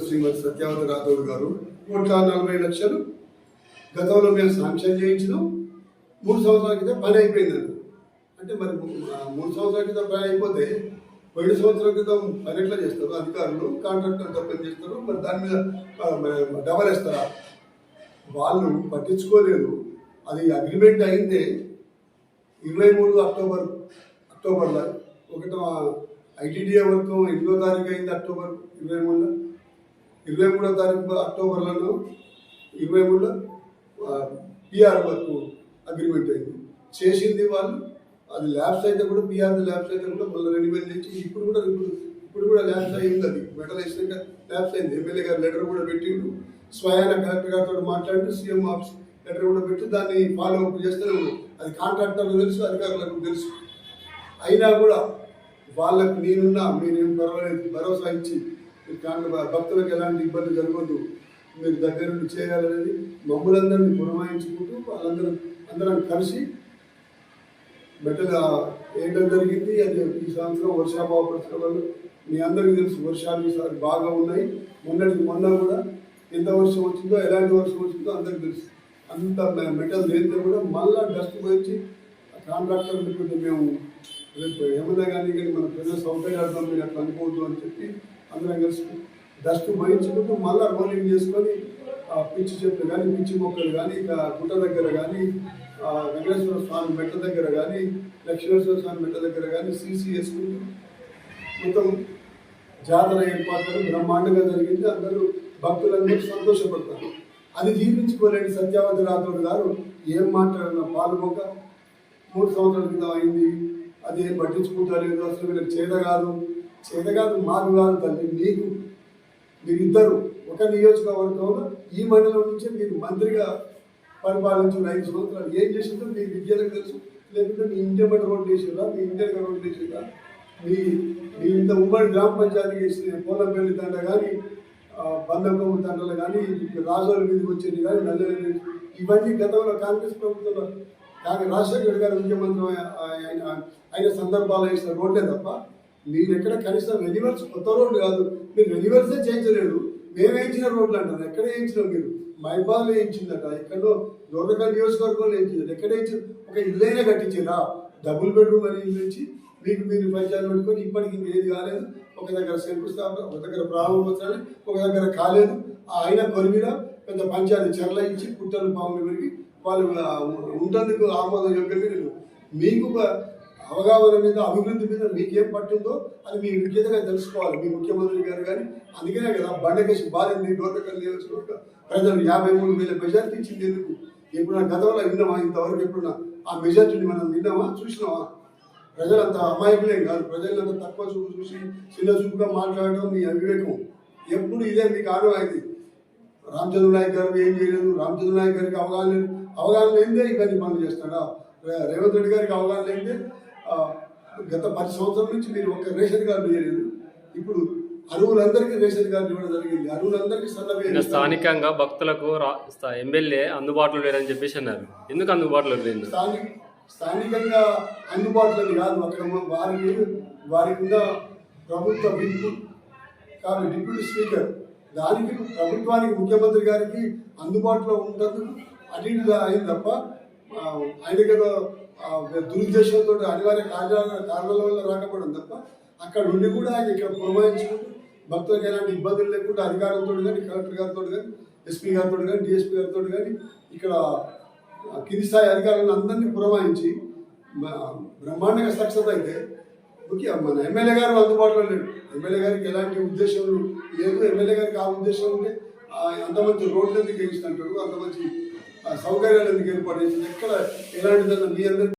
శ్రీమతి సత్యావతి రాథోడ్ గారు కోట్ల నలభై లక్షలు. గతంలో మేము శాంక్షన్ చేయించినాం. మూడు సంవత్సరాల క్రితం పని అయిపోయిందండి అంటే మరి మూడు సంవత్సరాల క్రితం పని అయిపోతే ఏడు సంవత్సరాల క్రితం పని ఎట్లా చేస్తారు? అధికారులు కాంట్రాక్టర్ పని చేస్తారు. మరి దాని మీద డబల్ వేస్తారా? వాళ్ళు పట్టించుకోలేదు. అది అగ్రిమెంట్ అయితే ఇరవై మూడు అక్టోబర్ అక్టోబర్లో. ఒకటో ఐటీడీఏ వరకు ఎనిమిదో తారీఖు అయింది అక్టోబర్ ఇరవై మూడులో. ఇరవై మూడో తారీఖు అక్టోబర్లలో ఇరవై మూడులో పిఆర్ వరకు అగ్రిమెంట్ అయింది. చేసింది వాళ్ళు అది ల్యాబ్స్ అయితే కూడా పిఆర్ ల్యాబ్స్ అయితే కూడా మళ్ళీ రెన్యువల్ చేసి ఇప్పుడు కూడా ఇప్పుడు ఇప్పుడు కూడా ల్యాబ్స్ అయింది అది. మెటల్ వేసినాక ల్యాబ్స్ అయింది. ఎమ్మెల్యే గారు లెటర్ కూడా పెట్టిండు. స్వయాన కలెక్టర్ గారితో మాట్లాడి సీఎం ఆఫీస్ లెటర్ కూడా పెట్టి దాన్ని ఫాలో అప్ చేస్తూనే ఉన్నాం అది కాంట్రాక్టర్లకు తెలుసు అధికారులకు తెలుసు. అయినా కూడా వాళ్ళకు నేనున్నా మీరేం పర్వాలేదు భరోసా ఇచ్చి భక్తులకు ఎలాంటి ఇబ్బంది జరగదు మీరు దగ్గర నుండి చేయాలనేది మమ్మల్ందరినీ పురమాయించుకుంటూ వాళ్ళందరం అందరం కలిసి మెట్టగా వేయడం జరిగింది. అది ఈ సంవత్సరం వర్షాభావ పరిస్థితులు మీ అందరికీ తెలుసు వర్షాలు ఈసారి బాగా ఉన్నాయి. మొన్నటికి మొన్న కూడా ఎంత వర్షం వచ్చిందో ఎలాంటి వర్షం వచ్చిందో అందరికి తెలుసు. అంత మెటల్ లేనిదే కూడా మళ్ళా డస్ట్ పోయించి కాంట్రాక్టర్ కొంచెం మేము రేపు ఏమన్నా కానీ కానీ మన ప్రజల సౌకర్యార్థం మీరు అట్లా అనుకోవద్దు అని చెప్పి అందరం కలిసి డస్ట్ మహించుకుంటూ మళ్ళా రోలింగ్ చేసుకొని ఆ పిచ్చి చెట్లు కానీ పిచ్చి మొక్కలు కానీ ఇక గుట్ట దగ్గర కానీ వెంకటేశ్వర స్వామి మెట్ల దగ్గర కానీ లక్ష్మీశ్వర స్వామి మెట్ల దగ్గర కానీ సీసీ వేసుకుంటూ మొత్తం జాతర ఏర్పాట్లు బ్రహ్మాండంగా జరిగింది. అందరూ భక్తులందరూ సంతోషపడతారు. అది జీవించుకోలేని సత్యావతి రాథోడ్ గారు ఏం మాట్లాడినా పాల్గొక మూడు సంవత్సరాల క్రితం అయింది. అది ఏం పట్టించుకుంటలేదు అసలు వీళ్ళకి చేత కాదు. చేత కాదు మాకు కాదు తల్లి మీకు మీరిద్దరు ఒక నియోజకవర్గంలో ఈ మండలం నుంచే మీరు మంత్రిగా పరిపాలించిన ఐదు సంవత్సరాలు. ఏం చేసిందో మీ విద్యలకు తెలుసు. లేకుంటే మీ ఇంటి బట్టి రోడ్డు వేసిందా మీ ఇంటి దగ్గర రోడ్డు మీ మీ ఇంత ఉమ్మడి గ్రామ పంచాయతీ చేసిన పోలంపల్లి తండ కానీ బంధకోమ తండలు కానీ రాజోల మీదకి వచ్చేది కానీ నల్లెల్లి ఇవన్నీ గతంలో కాంగ్రెస్ ప్రభుత్వంలో కాగా రాజశేఖర్ గారు ముఖ్యమంత్రి అయి- ఆయన అయిన సందర్భాలు వేసిన రోడ్లే తప్ప మీరు ఎక్కడ కనీసం రెన్యువల్స్ కొత్త రోడ్డు కాదు. మీరు రెన్యువల్సే చేయించలేదు మేము వేయించిన రోడ్లు అంటారు. ఎక్కడ వేయించినాం మీరు? మైబాల్ వేయించిందట. ఎక్కడో దూరకల్ నియోజకవర్గంలో వేయించింది ఎక్కడ వేయించారు ఒక ఇల్లైనా కట్టించారా? డబుల్ బెడ్రూమ్ అని ఇల్లు ఇచ్చి మీకు మీరు పంచాయతీ పెట్టుకొని ఇప్పటికి ఇంకా ఏది కాలేదు. ఒక దగ్గర శంకుస్థాపన ఒక దగ్గర ప్రారంభోత్సవాలు ఒక దగ్గర కాలేదు. ఆ అయిన పెద్ద పంచాయతీ చెరల ఇచ్చి పుట్టలు పాములు పెరిగి వాళ్ళు ఉండేందుకు ఆమోదం యొక్క లేదు. మీకు అవగాహన మీద అభివృద్ధి మీద మీకేం పట్టిందో అది మీ విజ్ఞతగా తెలుసుకోవాలి. మీ ముఖ్యమంత్రి గారు కానీ అందుకనే కదా బండకేసి బాధింది డోర్నకల్ ప్రజలు యాభై మూడు వేల మెజార్టీ ఇచ్చింది ఎందుకు? ఎప్పుడన్నా గతంలో విన్నామా? ఇంతవరకు ఎప్పుడున్నా ఆ మెజార్టీని మనం విన్నామా? చూసినామా? ప్రజలంత అమాయకులేం కాదు. ప్రజలంతా తక్కువ చూపు చూసి చిన్న చూపుగా మాట్లాడడం మీ అవివేకం. ఎప్పుడు ఇదే మీకు ఆనవాయితీ. రామచంద్ర నాయక్ గారు ఏం చేయలేదు. రామచంద్ర నాయక్ గారికి అవగాహన లేదు. అవగాహన లేనిదే ఇవన్నీ పనులు చేస్తాడా రేవంత్ రెడ్డి గారికి అవగాహన లేదే గత పది సంవత్సరాల నుంచి మీరు ఒక రేషన్ కార్డు చేయలేదు ఇప్పుడు అరువులందరికీ రేషన్ కార్డు ఇవ్వడం జరిగింది. అరువులందరికీ సన్నబియ్యం స్థానికంగా భక్తులకు ఎమ్మెల్యే అందుబాటులో లేరని చెప్పేసి అన్నారు. ఎందుకు అందుబాటులో లేదు స్థానిక స్థానికంగా అందుబాటులో కాదు. అక్కడ వారికి వారికి ఉన్న ప్రభుత్వ విప్పు కాదు డిప్యూటీ స్పీకర్ దానికి ప్రభుత్వానికి ముఖ్యమంత్రి గారికి అందుబాటులో ఉంటందుకు అటు అయింది తప్ప ఆ, ఆయనకి ఏదో ఆ, దురుద్దేశంతో అనివార్య కార్యాల కారణాల వల్ల రాకపోవడం తప్ప అక్కడ ఉండి కూడా ఆయన ఇక్కడ పురమాయించుకుంటూ భక్తులకు ఎలాంటి ఇబ్బందులు లేకుండా అధికారులతో కానీ కలెక్టర్ గారితో కానీ ఎస్పీ గారితో కానీ డిఎస్పీ గారితో కానీ ఇక్కడ కింది స్థాయి అధికారులను అందరినీ పురమాయించి బ్రహ్మాండంగా సక్సెస్ అయితే ముఖ్య మన ఎమ్మెల్యే గారు అందుబాటులో లేడు. ఎమ్మెల్యే గారికి ఎలాంటి ఉద్దేశం లేదు. ఎమ్మెల్యే గారికి ఆ ఉద్దేశం ఉంటే ఆ అంత మంచి రోడ్లు ఎందుకు వేయిస్తుంటాడు అంత మంచి సౌకర్యాలు ఎందుకు ఏర్పాటు చేసింది ఎక్కడ ఎలాంటిదన్నా మీ అందరికీ